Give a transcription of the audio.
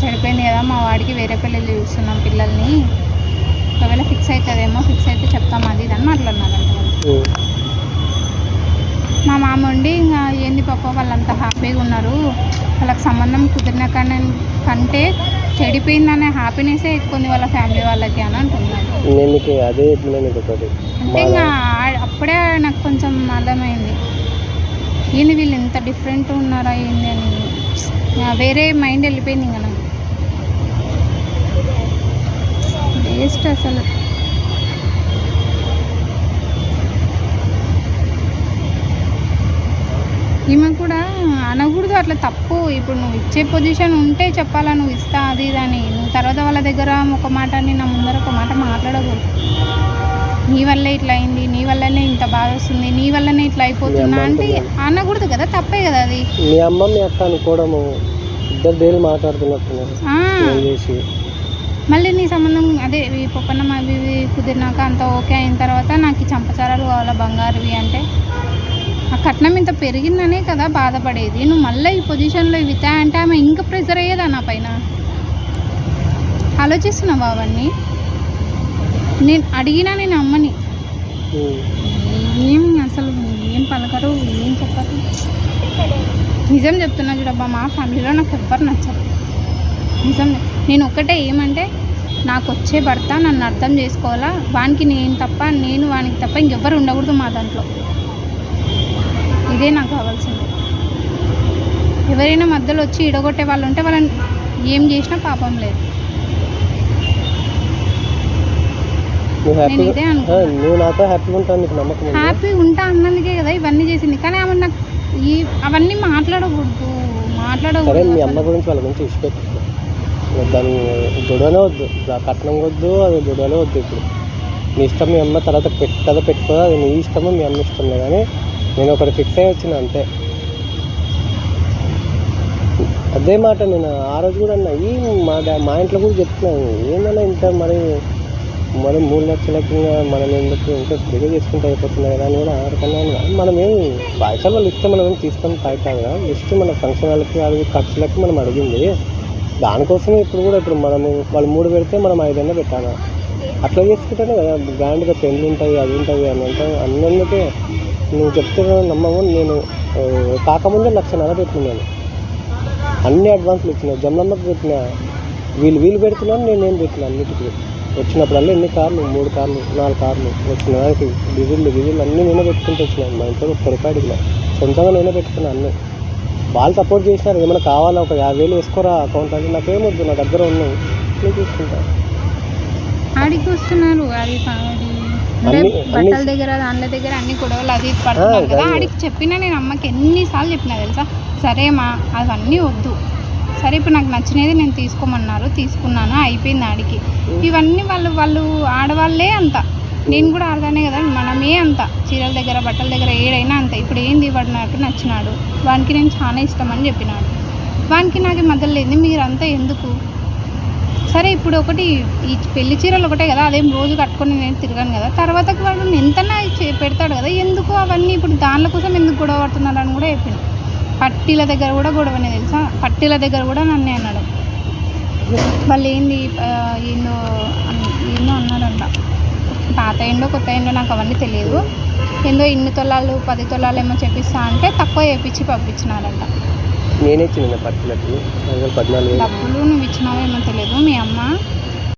చెడిపోయింది కదా మా వాడికి వేరే పిల్లలు చూస్తున్నాం పిల్లల్ని. ఒకవేళ ఫిక్స్ అవుతుందేమో ఫిక్స్ అయితే చెప్తాం అది ఇది అని మాట్లాడినారంట. మా మామ ఉండి ఇంకా ఏంది పాప వాళ్ళంతా హ్యాపీగా ఉన్నారు. వాళ్ళకి సంబంధం కుదిరిన కన్నా కంటే చెడిపోయిందనే హ్యాపీనెస్సే ఎక్కువ ఉంది వాళ్ళ ఫ్యామిలీ వాళ్ళకి అని అంటున్నారు. అదే అంటే ఇంకా అప్పుడే నాకు కొంచెం అర్థమైంది. ఏంది వీళ్ళు ఇంత డిఫరెంట్ ఉన్నారా ఏంది అని. వేరే మైండ్ వెళ్ళిపోయింది ఇంకా వేస్ట్ అసలు. ఈమె కూడా అనకూడదు అట్లా తప్పు. ఇప్పుడు నువ్వు ఇచ్చే పొజిషన్ ఉంటే చెప్పాలా నువ్వు ఇస్తా అది అని. నువ్వు తర్వాత వాళ్ళ దగ్గర ఒక మాట అని నా ముందర ఒక మాట మాట్లాడకూడదు. నీ వల్లే ఇట్లా అయింది నీ వల్లనే ఇంత బాధ వస్తుంది నీ వల్లనే ఇట్లా అయిపోతున్నా అంటే అనకూడదు కదా తప్పే కదా అది. మీ అమ్మ మీ అక్క అనుకోవడము. ఇద్దరు డైలీ చేసి. మళ్ళీ నీ సంబంధం అదే ఈ పొప్పన్నం అవి ఇవి కుదిరినాక అంత ఓకే అయిన తర్వాత నాకు ఈ చంపచారాలు కావాలా బంగారువి అంటే? ఆ కట్నం ఇంత పెరిగిందనే కదా బాధపడేది. నువ్వు మళ్ళీ ఈ పొజిషన్లో ఇవి అంటే ఆమె ఇంకా ప్రెజర్ అయ్యేదా నా పైన? ఆలోచిస్తున్నావా అవన్నీ? నేను అడిగినా నేను అమ్మని. ఏం అసలు ఏం పలకరు ఏం చెప్పరు? నిజం చెప్తున్నా చూడబ్బా మా ఫ్యామిలీలో నాకు ఎవ్వరు నచ్చరు. నిజం నేను ఒక్కటే ఏమంటే నాకు వచ్చే భర్త నన్ను అర్థం చేసుకోవాలా? వానికి నేను తప్ప నేను వానికి తప్ప ఇంకెవ్వరు ఉండకూడదు మా దాంట్లో. ఇదే నాకు కావాల్సింది. ఎవరైనా మధ్యలో వచ్చి ఇడగొట్టే వాళ్ళు ఉంటే వాళ్ళని ఏం చేసినా పాపం లేదు? హ్యాపీ ఉంటా అన్నందుకే కదా ఇవన్నీ చేసింది. కానీ ఆమె నాకు ఈ అవన్నీ మాట్లాడకూడదు మాట్లాడకూడదు దాని గొడవనే వద్దు. ఇప్పుడు ఆ కట్నం వద్దు అది గొడవనే వద్దు ఇప్పుడు. మీ ఇష్టం మీ అమ్మ తర్వాత పెట్టదా పెట్టుకో అది మీ ఇష్టమో మీ అమ్మ ఇష్టమే. కానీ నేను ఒకటి ఫిక్స్ అయ్యి వచ్చిన అంతే. అదే మాట నేను ఆ రోజు కూడా అన్నా. ఈ మా మా ఇంట్లో కూడా చెప్తున్నాను ఏందన్నా ఇంత మరి మరి మూడు లక్షలకి మనం ఎందుకు ఇంకా ఫ్రీగా చేసుకుంటే అయిపోతుంది కదా అని కూడా ఆడుకున్నాను మనం ఏం పైసలు వాళ్ళు ఇస్తే మనం ఏం తీసుకొని పై కదా జస్ట్ మన ఫంక్షన్ వాళ్ళకి అది ఖర్చులకి మనం అడిగింది. దానికోసమే ఇప్పుడు కూడా ఇప్పుడు మనము వాళ్ళు మూడు పెడితే మనం ఐదన్నా పెట్టాలా? అట్లా చేసుకుంటేనే కదా గ్రాండ్గా పెళ్ళి ఉంటాయి అది ఉంటాయి అని అంటే అన్నందుకే నువ్వు చెప్తున్నా నమ్మము నేను కాకముందే లక్ష లక్షన్నర పెట్టినాను అన్ని అడ్వాన్స్లు ఇచ్చిన జమ్లమ్మకి పెట్టిన వీళ్ళు వీళ్ళు పెడుతున్నాను నేను నేను పెట్టిన అన్నిటికీ. వచ్చినప్పుడల్లా ఎన్ని కార్లు మూడు కార్లు నాలుగు కార్లు వచ్చిన దానికి డీజిల్ డీజిల్ అన్నీ నేనే పెట్టుకుంటూ వచ్చినాను మా ఇంట్లో ఒక్క రూపాయి అడిగిన. సొంతంగా నేనే పెట్టుకున్నాను అన్నీ. వాళ్ళు సపోర్ట్ చేసినారు. ఏమైనా కావాలా? ఒక యాభై వేలు వేసుకోరా అకౌంట్ అంటే నాకేమొద్దు. నా దగ్గర ఉన్నాయి నేను చూసుకుంటా ఆడికి వస్తున్నారు. అది అంటే బట్టల దగ్గర దానిల దగ్గర అన్ని గొడవలు అది పడుతున్నారు కదా. ఆడికి చెప్పినా నేను అమ్మకి ఎన్నిసార్లు చెప్పినా తెలుసా? సరే మా అవన్నీ వద్దు. సరే ఇప్పుడు నాకు నచ్చినది నేను తీసుకోమన్నారు. తీసుకున్నాను. అయిపోయింది ఆడికి. ఇవన్నీ వాళ్ళు వాళ్ళు ఆడవాళ్ళే అంత. నేను కూడా ఆడదానే కదా మనమే అంత. చీరల దగ్గర బట్టల దగ్గర ఏడైనా అంత. ఇప్పుడు ఏంది వాడు నాకు నచ్చినాడు. వానికి నేను చాలా ఇష్టం అని చెప్పినాడు. వానికి నాకు మద్దతు లేదు మీరంతా ఎందుకు? సరే ఇప్పుడు ఒకటి ఈ పెళ్ళి చీరలు ఒకటే కదా అదేం రోజు కట్టుకొని నేను తిరగాను కదా. తర్వాతకి వాడు ఎంతనా చే- పెడతాడు కదా ఎందుకు అవన్నీ ఇప్పుడు దానిల కోసం ఎందుకు గొడవ పడుతున్నాడు అని కూడా చెప్పిన. పట్టీల దగ్గర కూడా గొడవనే తెలుసా? పట్టీల దగ్గర కూడా నన్నే అన్నాడు. వాళ్ళు ఏంది ఏందో పాత ఏండో కొత్త ఏండో నాకు అవన్నీ తెలియదు. ఏందో ఇన్ని తొలాలు పది తొలాలు ఏమో చెప్పిస్తా అంటే తక్కువ చేపించి పంపించినారంట. నేనే ఇచ్చిన పట్టులకు డబ్బులు నువ్వు ఇచ్చినావేమో తెలియదు. మీ అమ్మ